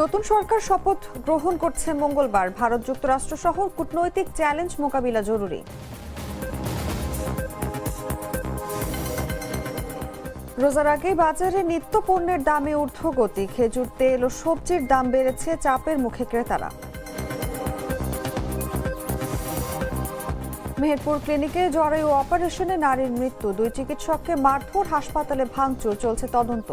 নতুন সরকার শপথ গ্রহণ করছে মঙ্গলবার। ভারত যুক্তরাষ্ট্র সহ কূটনৈতিক চ্যালেঞ্জ মোকাবিলা জরুরি। রোজার আগে বাজারে নিত্য পণ্যের দামে ঊর্ধ্বগতি, খেজুর তেল ও সবজির দাম বেড়েছে চাপের মুখে ক্রেতারা। মেহেরপুর ক্লিনিকে জরায়ু অপারেশনে নারীর মৃত্যু, দুই চিকিৎসককে মারধর, হাসপাতালে ভাঙচুর, চলছে তদন্ত।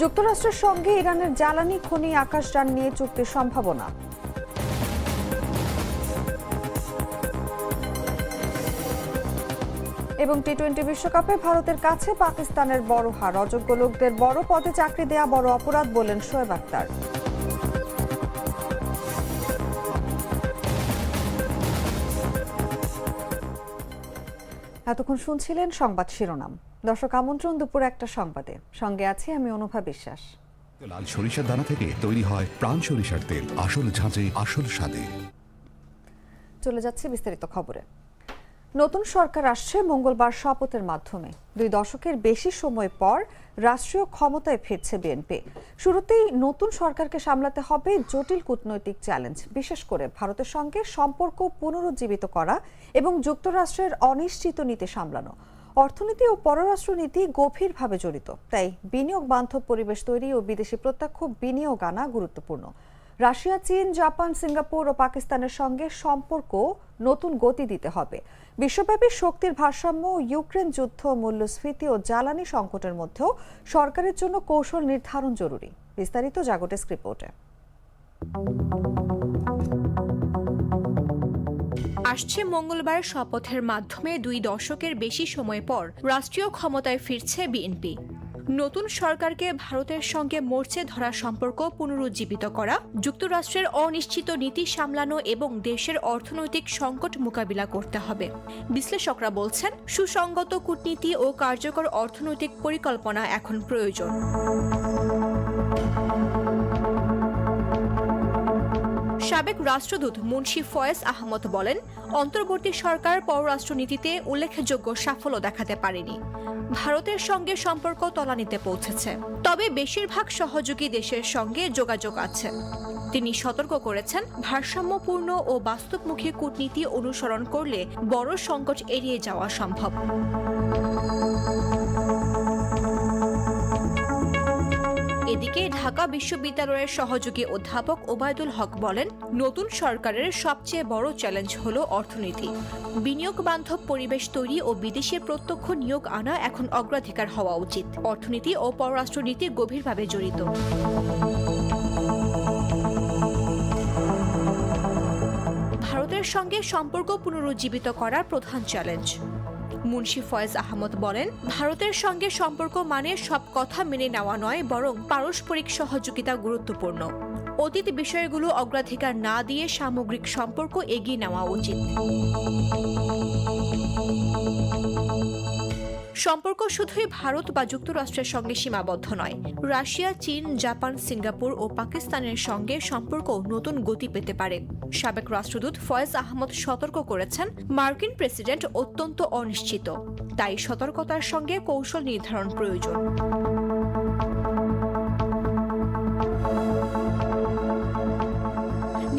যুক্তরাষ্ট্রের সঙ্গে ইরানের জ্বালানি খনি আকাশযান নিয়ে চুক্তির সম্ভাবনা। এবং টি টোয়েন্টি বিশ্বকাপে ভারতের কাছে পাকিস্তানের বড় হার। অযোগ্য লোকদের বড় পদে চাকরি দেয়া বড় অপরাধ বললেন শোয়েব আক্তার এতক্ষণ শুনছিলেন সংবাদ শিরোনাম। দর্শক আমন্ত্রণ দুপুর একটা সংবাদে। সঙ্গে আছি আমি অনুভা বিশ্বাস। লাল সরিষার দানা থেকে তৈরি হয় প্রাণ সরিষার তেল। আসল ঝাঁঝে আসল স্বাদে। চলে যাচ্ছে বিস্তারিত খবরে। নতুন সরকার আসছে মঙ্গলবার শপথের মাধ্যমে। দুই দশকের বেশি সময় পর রাষ্ট্রীয় ক্ষমতায় ফিরছে বিএনপি। শুরুতেই নতুন সরকারকে সামলাতে হবে জটিল কূটনৈতিক চ্যালেঞ্জ। বিশেষ করে ভারতের সঙ্গে সম্পর্ক পুনরুজ্জীবিত করা এবং যুক্তরাষ্ট্রের অনিশ্চিত নীতি সামলানো। অর্থনীতি ও পররাষ্ট্রনীতি গভীরভাবে জড়িত, তাই বিনিয়োগ বান্ধব পরিবেশ তৈরি ও বিদেশি প্রত্যক্ষ বিনিয়োগ আনা গুরুত্বপূর্ণ। রাশিয়া, চীন, জাপান, সিঙ্গাপুর ও পাকিস্তানের সঙ্গে সম্পর্ক নতুন গতি দিতে হবে। বিশ্বব্যাপী শক্তির ভারসাম্য, ইউক্রেন যুদ্ধ, মূল্যস্ফীতি ও জ্বালানি সংকটের মধ্যেও সরকারের জন্য কৌশল নির্ধারণ জরুরি। বিস্তারিত জাগোটেস রিপোর্টে। আসছে মঙ্গলবার শপথের মাধ্যমে দুই দশকের বেশি সময় পর রাষ্ট্রীয় ক্ষমতায় ফিরছে বিএনপি। নতুন সরকারকে ভারতের সঙ্গে মরচে ধরা সম্পর্ক পুনরুজ্জীবিত করা, যুক্তরাষ্ট্রের অনিশ্চিত নীতি সামলানো এবং দেশের অর্থনৈতিক সংকট মোকাবিলা করতে হবে। বিশ্লেষকরা বলছেন, সুসংগত কূটনীতি ও কার্যকর অর্থনৈতিক পরিকল্পনা এখন প্রয়োজন। সাবেক রাষ্ট্রদূত মুন্সি ফয়েজ আহমদ বলেন, অন্তর্বর্তী সরকার পররাষ্ট্রনীতিতে উল্লেখযোগ্য সাফল্য দেখাতে পারেনি। ভারতের সঙ্গে সম্পর্ক তলানিতে পৌঁছেছে। তবে বেশিরভাগ সহযোগী দেশের সঙ্গে যোগাযোগ আছে। তিনি সতর্ক করেছেন, ভারসাম্যপূর্ণ ও বাস্তবমুখী কূটনীতি অনুসরণ করলে বড় সংকট এড়িয়ে যাওয়া সম্ভব। এদিকে ঢাকা বিশ্ববিদ্যালয়ের সহযোগী অধ্যাপক ওবায়দুল হক বলেন, নতুন সরকারের সবচেয়ে বড় চ্যালেঞ্জ হল অর্থনীতি। বিনিয়োগ বান্ধব পরিবেশ তৈরি ও বিদেশে প্রত্যক্ষ নিয়োগ আনা এখন অগ্রাধিকার হওয়া উচিত। অর্থনীতি ও পররাষ্ট্রনীতি গভীরভাবে জড়িত। ভারতের সঙ্গে সম্পর্ক পুনরুজ্জীবিত করার প্রধান চ্যালেঞ্জ। মুন্সি ফয়েজ আহমদ বলেন, ভারতের সঙ্গে সম্পর্ক মানে সব কথা মেনে নেওয়া নয়, বরং পারস্পরিক সহযোগিতা গুরুত্বপূর্ণ। অতীত বিষয়গুলো অগ্রাধিকার না দিয়ে সামগ্রিক সম্পর্ক এগিয়ে নেওয়া উচিত। সম্পর্ক শুধুই ভারত বা যুক্তরাষ্ট্রের সঙ্গে সীমাবদ্ধ নয়। রাশিয়া, চীন, জাপান, সিঙ্গাপুর ও পাকিস্তানের সঙ্গে সম্পর্ক নতুন গতি পেতে পারে। সাবেক রাষ্ট্রদূত ফয়েজ আহমদ সতর্ক করেছেন, মার্কিন প্রেসিডেন্ট অত্যন্ত অনিশ্চিত। তাই সতর্কতার সঙ্গে কৌশল নির্ধারণ প্রয়োজন।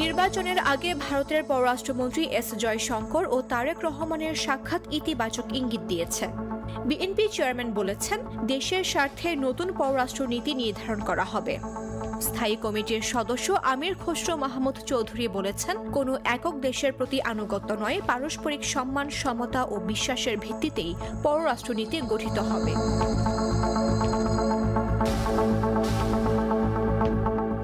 নির্বাচনের আগে ভারতের পররাষ্ট্রমন্ত্রী এস জয়শঙ্কর ও তারেক রহমানের সাক্ষাৎ ইতিবাচক ইঙ্গিত দিয়েছে। বিএনপি চেয়ারম্যান বলেছেন, দেশের স্বার্থে নতুন পররাষ্ট্র নীতি নির্ধারণ করা হবে। স্থায়ী কমিটির সদস্য আমির খসরু মাহমুদ চৌধুরী বলেছেন, কোনো একক দেশের প্রতি আনুগত্য নয়, পারস্পরিক সম্মান, সমতা ও বিশ্বাসের ভিত্তিতেই পররাষ্ট্রনীতি গঠিত হবে।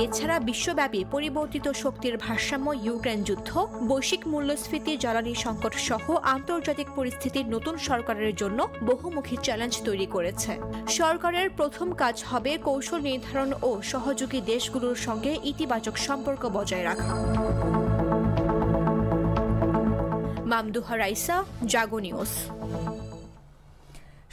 এছাড়া বিশ্বব্যাপী পরিবর্তিত শক্তির ভারসাম্য ইউক্রেন যুদ্ধ, বৈশ্বিক মূল্যস্ফীতি, জ্বালানি সংকট সহ আন্তর্জাতিক পরিস্থিতির নতুন সরকারের জন্য বহুমুখী চ্যালেঞ্জ তৈরি করেছে। সরকারের প্রথম কাজ হবে কৌশল নির্ধারণ ও সহযোগী দেশগুলোর সঙ্গে ইতিবাচক সম্পর্ক বজায় রাখা। মামদুহা রাইসা, জাগো নিউজ।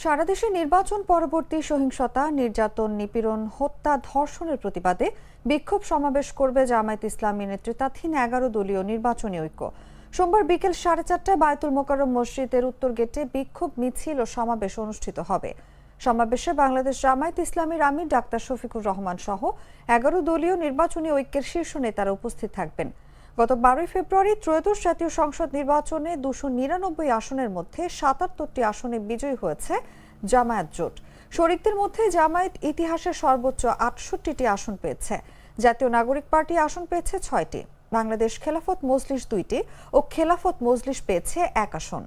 সারা দেশে নির্বাচন পরবর্তী সহিংসতা, নির্যাতন, নিপীড়ন, হত্যা, ধর্ষণের প্রতিবাদে বিক্ষোভ সমাবেশ করবে জামায়াত ইসলামী নেতৃত্বাধীন এগারো দলীয় নির্বাচনী ঐক্য। সোমবার বিকেল সাড়ে চারটায় বায়তুল মোকাররম মসজিদের উত্তর গেটে বিক্ষোভ, মিছিল ও সমাবেশ অনুষ্ঠিত হবে। সমাবেশে বাংলাদেশ জামায়াত ইসলামীর আমির ডাক্তার শফিকুর রহমান সহ এগারো দলীয় নির্বাচনী ঐক্যের শীর্ষ নেতারা উপস্থিত থাকবেন। গত বারোই ফেব্রুয়ারি ত্রয়োদশ জাতীয় সংসদ নির্বাচনে দুশো নিরানব্বই আসনের মধ্যে সাতাত্তরটি আসনে বিজয়ী হয়েছে জামায়াত জোট। শরিকদের মধ্যে জামায়াত ইতিহাসের সর্বোচ্চ আটষট্টিটি আসন পেয়েছে। জাতীয় নাগরিক পার্টি আসন পেয়েছে ছয়টি। বাংলাদেশ খেলাফত মজলিস দুইটি ও খেলাফত মজলিস পেয়েছে এক আসন।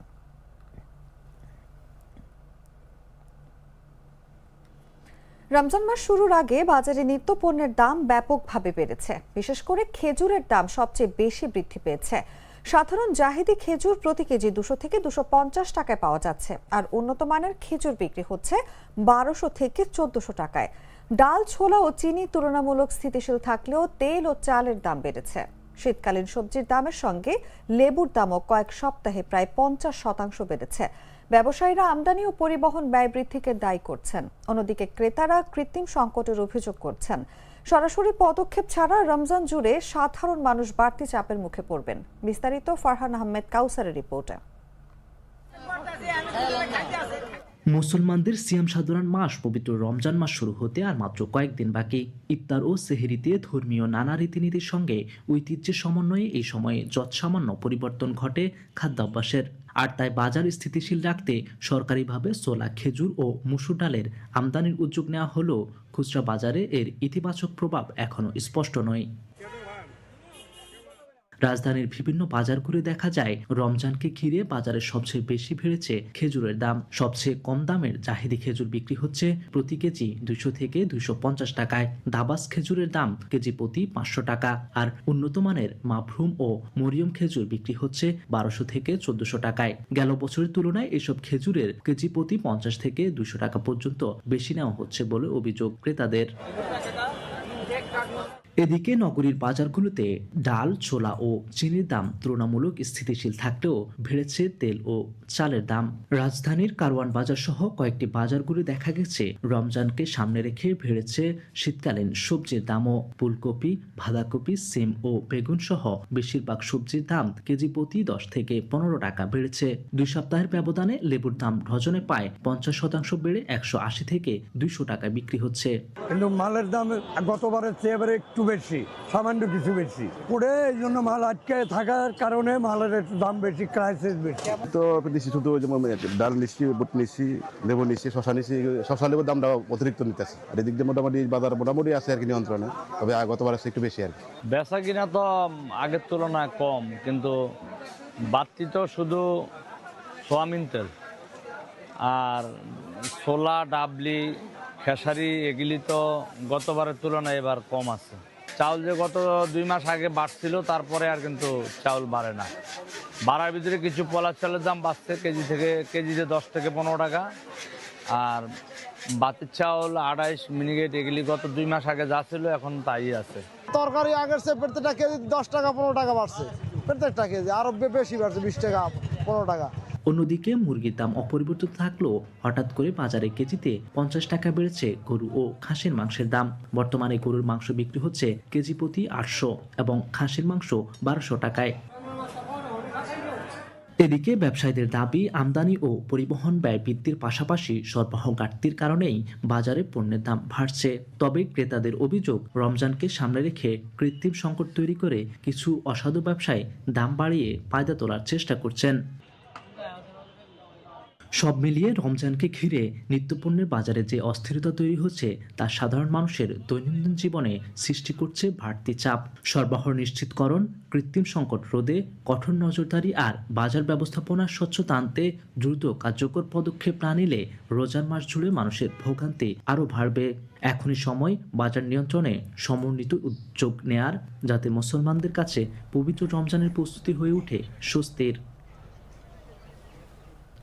রমজান মাস শুরুর আগে বাজারে নিত্য পণ্যের দাম ব্যাপকভাবে বেড়েছে। বিশেষ করে খেজুরের দাম সবচেয়ে বেশি বৃদ্ধি পেয়েছে। সাধারণ জাহিদি খেজুর প্রতি কেজি দুশো থেকে দুশো পঞ্চাশ টাকায় পাওয়া যাচ্ছে। আর উন্নত মানের খেজুর বিক্রি হচ্ছে বারোশো থেকে চোদ্দশো টাকায়। ডাল, ছোলা ও চিনি তুলনামূলক স্থিতিশীল থাকলেও তেল ও চালের দাম বেড়েছে। শীতকালীন সবজির দামের সঙ্গে লেবুর দামও কয়েক সপ্তাহে প্রায় পঞ্চাশ শতাংশ বেড়েছে। ব্যবসায়ীরা আমদানি ও পরিবহন ব্যয় বৃদ্ধিকে দায়ী করছেন। অন্যদিকে ক্রেতারা কৃত্রিম সংকটের অভিযোগ করছেন। সরাসরি পদক্ষেপ ছাড়া রমজান জুড়ে সাধারণ মানুষ বাড়তি চাপের মুখে পড়বেন। বিস্তারিত ফারহান আহমেদ কাউসারের রিপোর্টে। মুসলমানদের সিয়াম সাধারণ মাস পবিত্র রমজান মাস শুরু হতে আর মাত্র কয়েকদিন বাকি। ইফতার ও সেহেরিতে ধর্মীয় নানা রীতিনীতির সঙ্গে ঐতিহ্যের সমন্বয়ে এই সময়ে যৎসামান্য পরিবর্তন ঘটে খাদ্যাভ্যাসের। আর তাই বাজার স্থিতিশীল রাখতে সরকারিভাবে সোলা খেজুর ও মুসুর ডালের আমদানির উদ্যোগ নেওয়া হলেও খুচরা বাজারে এর ইতিবাচক প্রভাব এখনও স্পষ্ট নয়। রাজধানীর বিভিন্ন বাজার ঘুরে দেখা যায়, রমজানকে ঘিরে বাজারে সবচেয়ে বেশি বেড়েছে খেজুরের দাম। সবচেয়ে কম দামের জাহিদি খেজুর বিক্রি হচ্ছে প্রতি কেজি দুইশো থেকে দুইশো পঞ্চাশ টাকায়। দাবাস খেজুরের দাম কেজি প্রতি পাঁচশো টাকা। আর উন্নত মানের মাফরুম ও মরিয়ম খেজুর বিক্রি হচ্ছে বারোশো থেকে চোদ্দশো টাকায়। গেল বছরের তুলনায় এসব খেজুরের কেজি প্রতি পঞ্চাশ থেকে দুশো টাকা পর্যন্ত বেশি নেওয়া হচ্ছে বলে অভিযোগ ক্রেতাদের। এদিকে নগরীর বাজারগুলোতে ডাল, ছোলা ও চিনির দাম তুলনামূলক স্থিতিশীল থাকলেও বেড়েছে তেল ও চালের দাম। রাজধানীর কারওয়ান বাজার সহ কয়েকটি বাজারগুলো দেখা গেছে, রমজানকে সামনে রেখে বেড়েছে শীতকালীন সবজির দামও। ফুলকপি, বাঁধাকপি, সিম ও বেগুন সহ বেশিরভাগ সবজির দাম কেজি প্রতি দশ থেকে পনেরো টাকা বেড়েছে। দুই সপ্তাহের ব্যবধানে লেবুর দাম ডজনে পায় পঞ্চাশ শতাংশ বেড়ে একশো আশি থেকে দুইশো টাকা বিক্রি হচ্ছে। কিন্তু মালের দাম গতবারের চেয়ে একটু বেশি সামান্য কিছু বেশি। পড়ে এই জন্য মাল আটকে থাকার কারণে মালের একটু দাম বেশি ক্রাইসিস বেশি। তো নিচ্ছি শুধু যেমন ডাল নিচ্ছি বুট নিচ্ছি লেবু নিচ্ছি শশা নিচ্ছি শশা লেবুর দামটা অতিরিক্ত নিতেছে। আর এদিক দিয়ে মোটামুটি বাজার মোটামুটি আছে আর কি নিয়ন্ত্রণে তবে গতবার আছে একটু বেশি আর কি। বেচা কিনা তো আগের তুলনায় কম কিন্তু বাড়তি তো শুধু সোয়াবিন তেল। আর ছোলা ডাবলি খেসারি এগুলি তো গতবারের তুলনায় এবার কম আছে। চাউল যে গত দুই মাস আগে বাড়ছিল, তারপরে আর কিন্তু চাউল বাড়ে না। বাড়ার ভিতরে কিছু পলার চালের দাম বাড়ছে, কেজি থেকে, কেজিতে দশ থেকে পনেরো টাকা। আর বাতির চাউল, আড়াইশ, মিনিগেট এগুলি গত দুই মাস আগে যা ছিল, এখন তাই আছে। তরকারি আগের চেয়ে প্রত্যেকটা কেজি দশ টাকা, পনেরো টাকা বাড়ছে। প্রত্যেকটা কেজি, আরও বেশি বাড়ছে, বিশ টাকা, পনেরো টাকা। অন্যদিকে মুরগির দাম অপরিবর্তিত থাকলেও হঠাৎ করে বাজারে কেজিতে পঞ্চাশ টাকা বেড়েছে গরু ও খাসির মাংসের দাম। বর্তমানে গরুর মাংস বিক্রি হচ্ছে কেজি প্রতি আটশো এবং খাসির মাংস বারোশো টাকায়। এদিকে ব্যবসায়ীদের দাবি, আমদানি ও পরিবহন ব্যয় বৃদ্ধির পাশাপাশি সরবরাহ ঘাটতির কারণেই বাজারে পণ্যের দাম বাড়ছে। তবে ক্রেতাদের অভিযোগ, রমজানকে সামনে রেখে কৃত্রিম সংকট তৈরি করে কিছু অসাধু ব্যবসায়ী দাম বাড়িয়ে পায়দা তোলার চেষ্টা করছেন। সব মিলিয়ে রমজানকে ঘিরে নিত্যপণ্যের বাজারে যে অস্থিরতা তৈরি হচ্ছে, তা সাধারণ মানুষের দৈনন্দিন জীবনে সৃষ্টি করছে বাড়তি চাপ। সরবরাহ নিশ্চিতকরণ, কৃত্রিম সংকট রোধে, কঠোর নজরদারি আর বাজার ব্যবস্থাপনার স্বচ্ছতা আনতে দ্রুত কার্যকর পদক্ষেপ না নিলে রোজার মাস জুড়ে মানুষের ভোগান্তি আরও বাড়বে। এখনই সময় বাজার নিয়ন্ত্রণে সমন্বিত উদ্যোগ নেয়ার, যাতে মুসলমানদের কাছে পবিত্র রমজানের প্রস্তুতি হয়ে ওঠে স্বস্তির।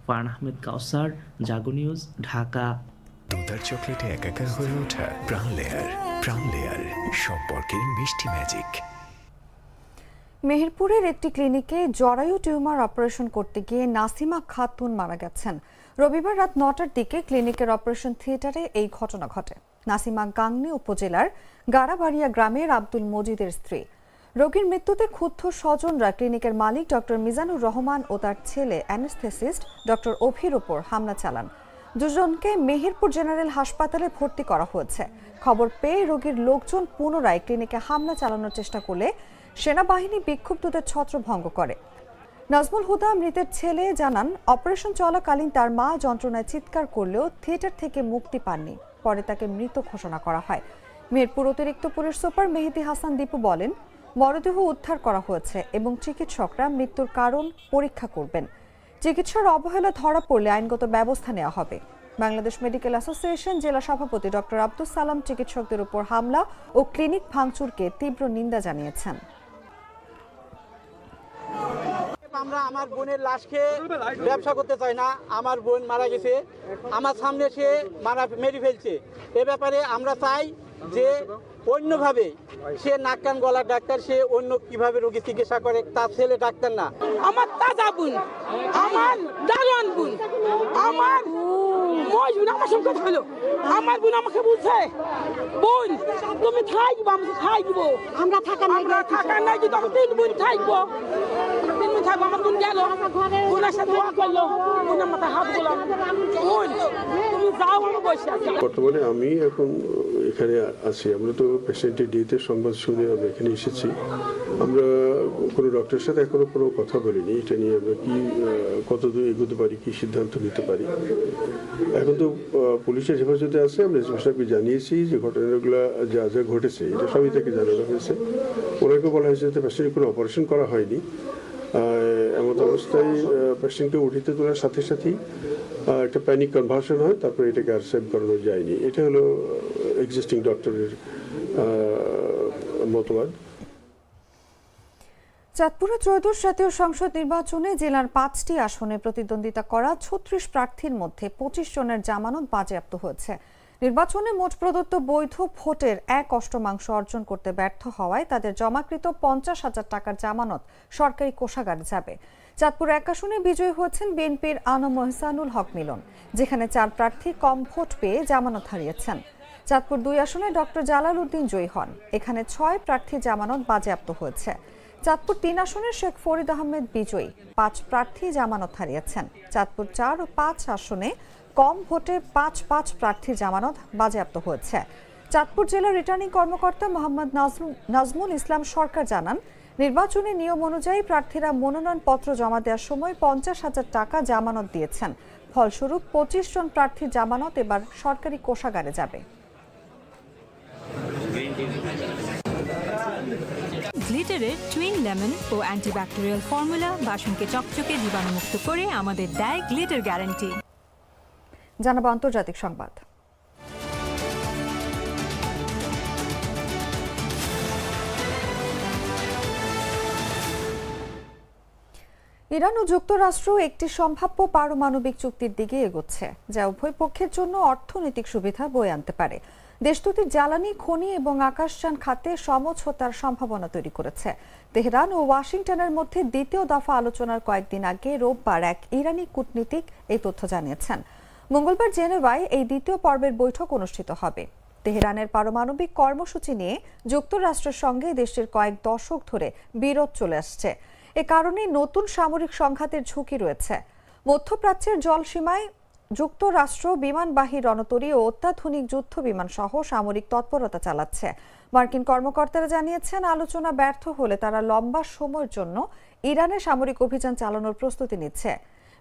ফারহান আহমেদ কাউসার জাগো নিউজ ঢাকা। দুধার চকলেটে একাকার হয়ে ওঠা প্রাণ লেয়ার প্রাণ লেয়ার সম্পর্কের মিষ্টি ম্যাজিক। মেহেরপুরের একটি ক্লিনিকে জরায়ু টিউমার অপারেশন করতে গিয়ে নাসিমা খাতুন মারা গেছেন। রবিবার রাত নটার দিকে ক্লিনিকের অপারেশন থিয়েটারে এই ঘটনা ঘটে। নাসিমা গাংনী উপজেলার গাড়াবাড়িয়া গ্রামের আব্দুল মজিদের স্ত্রী রোগীর মৃত্যুতে ক্ষুব্ধ স্বজনরা ক্লিনিকের মালিক ডক্টর মিজানুর রহমান ও তার ছেলে অ্যানেস্থেসিস্ট ডক্টর অভির ওপর হামলা চালান। দুজনকে মেহেরপুর জেনারেল হাসপাতালে ভর্তি করা হয়েছে। খবর পেয়ে রোগীর লোকজন পুনরায় ক্লিনিকে হামলা চালানোর চেষ্টা করলে সেনাবাহিনী বিক্ষুব্ধদের ছত্রভঙ্গ করে। নাজমুল হুদা মৃতের ছেলে জানান, অপারেশন চলাকালীন তার মা যন্ত্রণায় চিৎকার করলেও থিয়েটার থেকে মুক্তি পাননি। পরে তাকে মৃত ঘোষণা করা হয়। মেহেরপুর অতিরিক্ত পুলিশ সুপার মেহেদি হাসান দীপু বলেন মরদেহ উদ্ধার করা হয়েছে এবং চিকিৎসকরা মৃত্যুর কারণ পরীক্ষা করবেন। চিকিৎসার অবহেলা ধরা পড়লে আইনগত ব্যবস্থা নেওয়া হবে। বাংলাদেশ মেডিকেল অ্যাসোসিয়েশন জেলা সভাপতি ডক্টর আব্দুল সালাম চিকিৎসকদের উপর হামলা ও ক্লিনিক ভাঙচুরকে তীব্র নিন্দা জানিয়েছেন। আমরা আমার বোনের লাশকে ব্যবসা করতে চাই না। আমার বোন মারা গেছে। আমার সামনে সে মারা, মেরে ফেলছে। এ ব্যাপারে আমরা চাই যে অন্যভাবে সে নাক কান গলার ডাক্তার সে অন্য কীভাবে রোগী চিকিৎসা করে তার ছেলে ডাক্তার না। আমার তাজা বোন আমার দারোয়ান বোন আমার মজ বোন আমার সঙ্গে কথা হলো। আমার বোন আমাকে বলছে বোন তুমি থাকব আমি থাকব আমরা থাকা আমরা থাকা নাই কিন্তু আমি তিন বোন থাকব। তিন বোন থাকব আমার বোন গেল। বোনের সাথে ওয়া করল বোনের মাথায় হাত গোলাম বোন তুমি যাও আমি বসে আছি বর্তমানে আমি এখন এখানে আছি। আমরা তো পেশেন্টের ডেথের সংবাদ শুনে আমরা এখানে এসেছি। আমরা কোনো ডক্টরের সাথে এখনও কোনো কথা বলিনি। এটা নিয়ে আমরা কি কতদূর এগোতে পারি, কি সিদ্ধান্ত নিতে পারি? এখন তো পুলিশের হেফাজতে আছে। আমরা এসপি জানিয়েছি যে ঘটনাগুলো যা যা ঘটেছে, এটা সবই তাকে জানানো হয়েছে। ওনাকে বলা হয়েছে যে পেশেন্টের কোনো অপারেশন করা হয়নি। এমত অবস্থায় পেশেন্টকে উঠিতে তোলার সাথে সাথেই একটা প্যানিক কনভার্সন হয়, তারপরে এটাকে আর সেভ করানো যায়নি। এটা হলো এক্সিস্টিং ডক্টরের মতবাদ। চাঁদপুরে ত্রয়োদশ জাতীয় সংসদ নির্বাচনে জেলার পাঁচটি আসনে প্রতিদ্বন্দ্বিতা করা ছত্রিশ প্রার্থীর মধ্যে পঁচিশ জনের জামানত বাজেয়াপ্ত হয়েছে। নির্বাচনে মোট প্রদত্ত বৈধ ভোটের এক অষ্টমাংশ অর্জন করতে ব্যর্থ হওয়ায় তাদের জমাকৃত পঞ্চাশ হাজার টাকার জামানত সরকারি কোষাগারে যাবে। চাঁদপুর এক আসনে বিজয়ী হয়েছেন বিএনপির আনম মহসানুল হক মিলন, যেখানে চার প্রার্থী কম ভোট পেয়ে জামানত হারিয়েছেন। চাঁদপুর দুই আসনে ডক্টর জালাল উদ্দিন জয়ী হন। এখানে ছয় প্রার্থী জামানত বাজেয়াপ্ত হয়েছে। চাঁদপুর তিন আসনে শেখ ফরিদ আহমেদ বিজয়ী, পাঁচ প্রার্থী জামানত হারিয়েছেন। চাঁদপুর চার ও পাঁচ আসনে কম ভোটে পাঁচ পাঁচ প্রার্থী জামানত বাজেয়াপ্ত হয়েছে। চাঁদপুর জেলার রিটার্নিং কর্মকর্তা মোহাম্মদ নাজমু- নাজমুল ইসলাম সরকার জানান নির্বাচনী নিয়ম অনুযায়ী প্রার্থীরা মনোনয়নপত্র জমা দেওয়ার সময় পঞ্চাশ হাজার টাকা জামানত দিয়েছেন। ফলস্বরূপ পঁচিশ জন প্রার্থীর জামানত এবার সরকারি কোষাগারে যাবে। গ্লিটারের টুইন লেমন ও অ্যান্টিব্যাকটেরিয়াল ফর্মুলা বাসনকে চকচকে জীবাণুমুক্ত করে আমাদের দেয় গ্লিটার গ্যারান্টি। জানাব আন্তর্জাতিক সংবাদ। ইরান ও যুক্তরাষ্ট্র একটি সম্ভাব্য পারমাণবিক চুক্তির দিকে এগোচ্ছে, যা উভয় পক্ষের জন্য অর্থনৈতিক সুবিধা বয়ে আনতে পারে। দেশ দুটির জ্বালানি, খনি এবং আকাশযান খাতে সমঝোতার সম্ভাবনা তৈরি করেছে। তেহরান ও ওয়াশিংটনের মধ্যে দ্বিতীয় দফা আলোচনার কয়েকদিন আগে রোববার এক ইরানি কূটনীতিক এই তথ্য জানিয়েছেন। মঙ্গলবার জেনেভায় এই দ্বিতীয় পর্বের বৈঠক অনুষ্ঠিত হবে। তেহরানের পারমাণবিক কর্মসূচি নিয়ে যুক্তরাষ্ট্রের সঙ্গে দেশটির কয়েক দশক ধরে বিরোধ চলে আসছে। এ কারণে নতুন সামরিক সংঘাতের ঝুঁকি রয়েছে। মধ্যপ্রাচ্যের জলসীমায় যুক্তরাষ্ট্র বিমানবাহী রণতরী ও অত্যাধুনিক যুদ্ধ বিমান সহ সামরিক তৎপরতা চালাচ্ছে। মার্কিন কর্মকর্তারা জানিয়েছেন, আলোচনা ব্যর্থ হলে তারা লম্বা সময়ের জন্য ইরানে সামরিক অভিযান চালানোর প্রস্তুতি নিচ্ছে।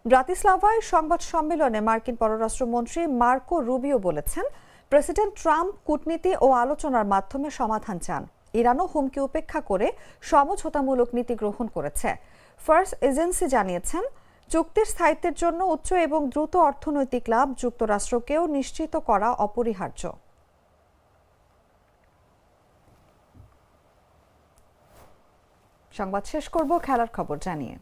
ব্রাতিস্লাভায় সংবাদ সম্মেলনে মার্কিন পররাষ্ট্রমন্ত্রী মার্কো রুবিও বলেছেন, প্রেসিডেন্ট ট্রাম্প কূটনীতি ও আলোচনার মাধ্যমে সমাধান চান। ইরানও হুমকি উপেক্ষা করে সমঝোতামূলক নীতি গ্রহণ করেছে। ফার্স্ট এজেন্সি জানিয়েছেন, চুক্তির স্থায়িত্বের জন্য উচ্চ এবং দ্রুত অর্থনৈতিক লাভ যুক্তরাষ্ট্রকেও নিশ্চিত করা অপরিহার্য। সংবাদ শেষ করব, খেলার খবর জানিয়ে।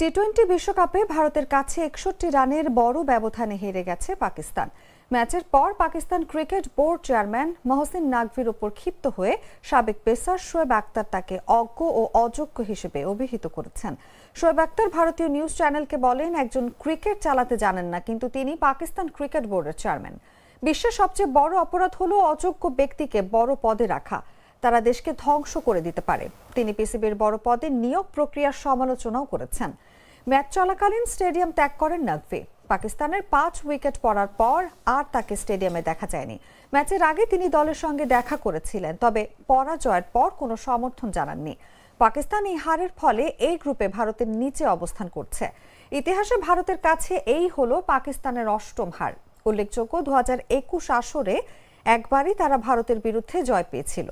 টি টোয়েন্টি বিশ্বকাপে ভারতের কাছে একষট্টি রানের বড় ব্যবধানে হেরে গেছে পাকিস্তান। ম্যাচের পর Pakistan cricket board chairman Mohsin নাকভির ওপর ক্ষিপ্ত হয়ে সাবেক পেসার শোয়েব আক্তার তাকে অজ্ঞ ও অযোগ্য হিসেবে অভিহিত করেছেন। শোয়েব আক্তার ভারতীয় নিউজ চ্যানেলকে বলেন, একজন ক্রিকেট চালাতে জানেন না, কিন্তু তিনি পাকিস্তান ক্রিকেট বোর্ডের চেয়ারম্যান। বিশ্বের সবচেয়ে বড় অপরাধ হলো অযোগ্য ব্যক্তিকে বড় পদে রাখা। তারা দেশকে ধ্বংস করে দিতে পারে। তিনি পিসিবির বড় পদে নিয়োগ প্রক্রিয়ার সমালোচনাও করেছেন। ম্যাচ চলাকালীন স্টেডিয়াম ত্যাগ করেন নাকভি। পাকিস্তানের পাঁচ উইকেট পড়ার পর আর তাকে স্টেডিয়ামে দেখা যায়নি। ম্যাচের আগে তিনি দলের সঙ্গে দেখা করেছিলেন, তবে পরাজয়ের পর কোনো সমর্থন জানাননি। পাকিস্তান এই হারের ফলে এই গ্রুপে ভারতের নিচে অবস্থান করছে। ইতিহাসে ভারতের কাছে এই হলো পাকিস্তানের অষ্টম হার। উল্লেখযোগ্য দু হাজার একুশ আসরে একবারই তারা ভারতের বিরুদ্ধে জয় পেয়েছিল।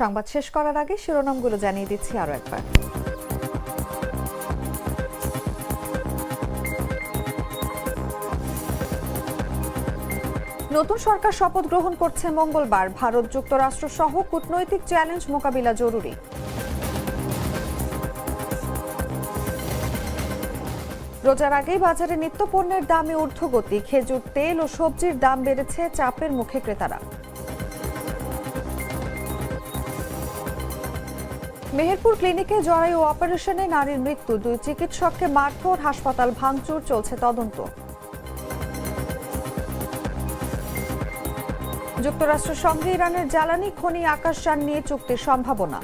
সংবাদ শেষ করার আগে শিরোনামগুলো জানিয়ে দিচ্ছি আরও একবার। নতুন সরকার শপথ গ্রহণ করছে মঙ্গলবার। ভারত যুক্তরাষ্ট্র সহ কূটনৈতিক চ্যালেঞ্জ মোকাবিলা জরুরি। রোজার আগেই বাজারে নিত্যপণ্যের দামে ঊর্ধ্বগতি। খেজুর, তেল ও সবজির দাম বেড়েছে চাপের মুখে ক্রেতারা। মেহেরপুর ক্লিনিকে জরায়ু অপারেশনে নারীর মৃত্যু। দুই চিকিৎসককে মারধর, হাসপাতাল ভাঙচুর চলছে তদন্ত। যুক্তরাষ্ট্রের সঙ্গে ইরানের জ্বালানি, খনি আকাশযান নিয়ে চুক্তির সম্ভাবনা।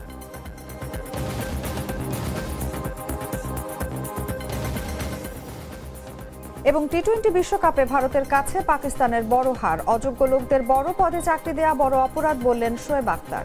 এবং টি টোয়েন্টি বিশ্বকাপে ভারতের কাছে পাকিস্তানের বড় হার। অযোগ্য লোকদের বড় পদে চাকরি দেয়া বড় অপরাধ বললেন শোয়েব আক্তার